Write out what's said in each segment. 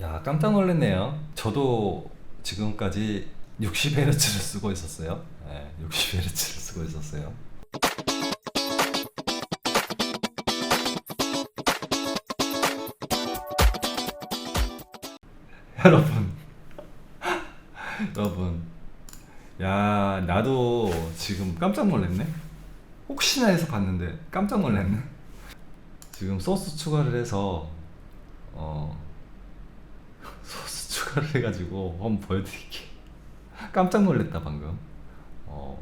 야 깜짝 놀랐네요. 저도 지금까지 60Hz를 쓰고 있었어요. 네, 60Hz를 쓰고 있었어요. 여러분, 여러분, 야 나도 지금 깜짝 놀랐네. 혹시나 해서 봤는데 깜짝 놀랐네. 지금 소스 추가를 해서 어 추가를 해가지고 한번 보여드릴게. 깜짝 놀랐다 방금. 어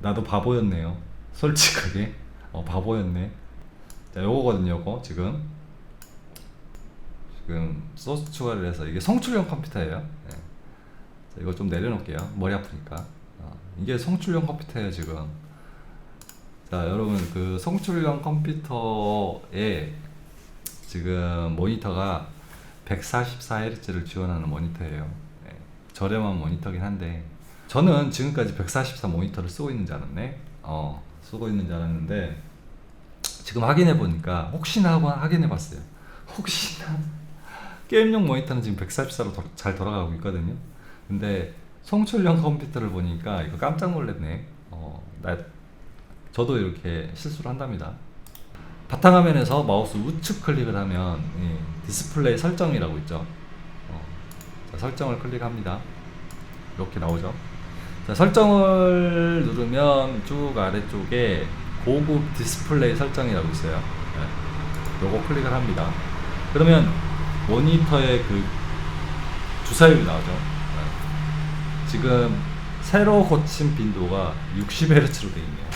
나도 바보였네요. 솔직하게 어 바보였네. 자 요거거든요. 요거 지금 지금 소스 추가를 해서 이게 성출형 컴퓨터예요. 네. 자, 이거 좀 내려놓을게요. 머리 아프니까. 어, 이게 성출형 컴퓨터예요 지금. 자 여러분 그 성출형 컴퓨터에 지금 모니터가 144Hz를 지원하는 모니터예요. 네, 저렴한 모니터긴 한데 저는 지금까지 144 모니터를 쓰고 있는 줄 알았네. 어 쓰고 있는 줄 알았는데 지금 확인해 보니까 혹시나 하고 확인해 봤어요. 혹시나 게임용 모니터는 지금 144로 잘 돌아가고 있거든요. 근데 성출형 컴퓨터를 보니까 이거 깜짝 놀랐네. 어, 나 저도 이렇게 실수를 한답니다. 바탕화면에서 마우스 우측 클릭을 하면 예, 디스플레이 설정이라고 있죠. 어, 자, 설정을 클릭합니다. 이렇게 나오죠. 자, 설정을 누르면 쭉 아래쪽에 고급 디스플레이 설정이라고 있어요. 네. 요거 클릭을 합니다. 그러면 모니터의 그 주사율이 나오죠. 네. 지금 새로 고친 빈도가 60Hz로 되어 있네요.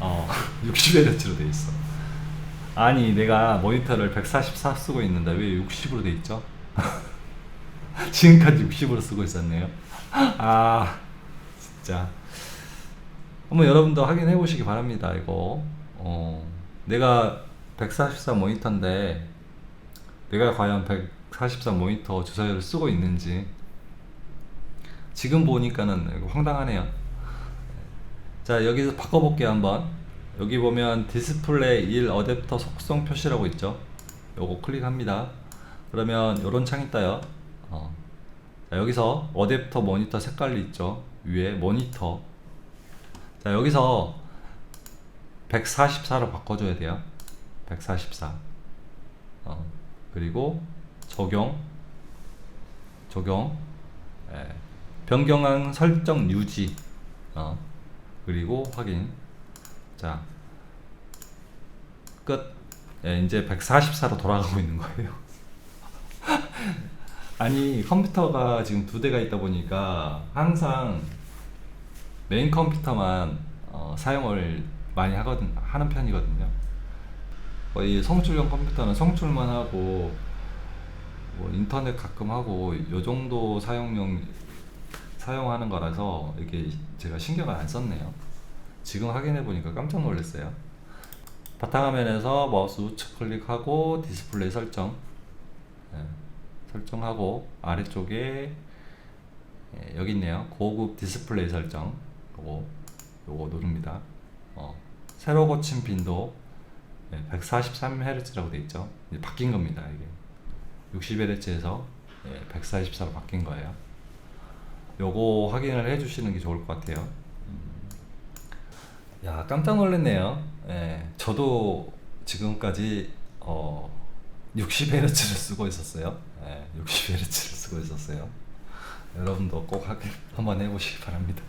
어, 60Hz로 돼 있어. 아니, 내가 모니터를 144 쓰고 있는데 왜 60으로 돼 있죠? 지금까지 60으로 쓰고 있었네요. 아, 진짜. 한번 여러분도 확인해 보시기 바랍니다. 이거. 어, 내가 144 모니터인데 내가 과연 144 모니터 주사위를 쓰고 있는지 지금 보니까는 황당하네요. 자 여기서 바꿔볼게요 한번 여기 보면 디스플레이 1 어댑터 속성 표시라고 있죠? 요거 클릭합니다. 그러면 요런 창이 떠요. 어. 자, 여기서 어댑터 모니터 색깔이 있죠? 위에 모니터. 자 여기서 144로 바꿔줘야 돼요. 144 어. 그리고 적용. 적용. 예. 변경한 설정 유지. 어. 그리고 확인 자 끝. 예, 이제 144로 돌아가고 있는 거예요. 아니 컴퓨터가 지금 두 대가 있다 보니까 항상 메인 컴퓨터만 어, 사용을 많이 하거든 하는 편이거든요. 거의 성출용 컴퓨터는 성출만 하고 뭐 인터넷 가끔 하고 요 정도 사용용 사용하는 거라서 이렇게 제가 신경을 안 썼네요. 지금 확인해 보니까 깜짝 놀랐어요. 바탕화면에서 마우스 우측 클릭하고 디스플레이 설정 예, 설정하고 아래쪽에 예, 여기 있네요. 고급 디스플레이 설정 요거 요거 누릅니다. 어, 새로 고친 빈도 예, 143Hz라고 돼 있죠. 이제 바뀐 겁니다. 이게 60Hz에서 예, 144로 바뀐 거예요. 요거 확인을 해주시는 게 좋을 것 같아요. 음. 야 깜짝 놀랐네요. 예, 저도 지금까지 어, 60Hz를 쓰고 있었어요. 예, 60Hz를 쓰고 있었어요. 여러분도 꼭 한번 해보시기 바랍니다.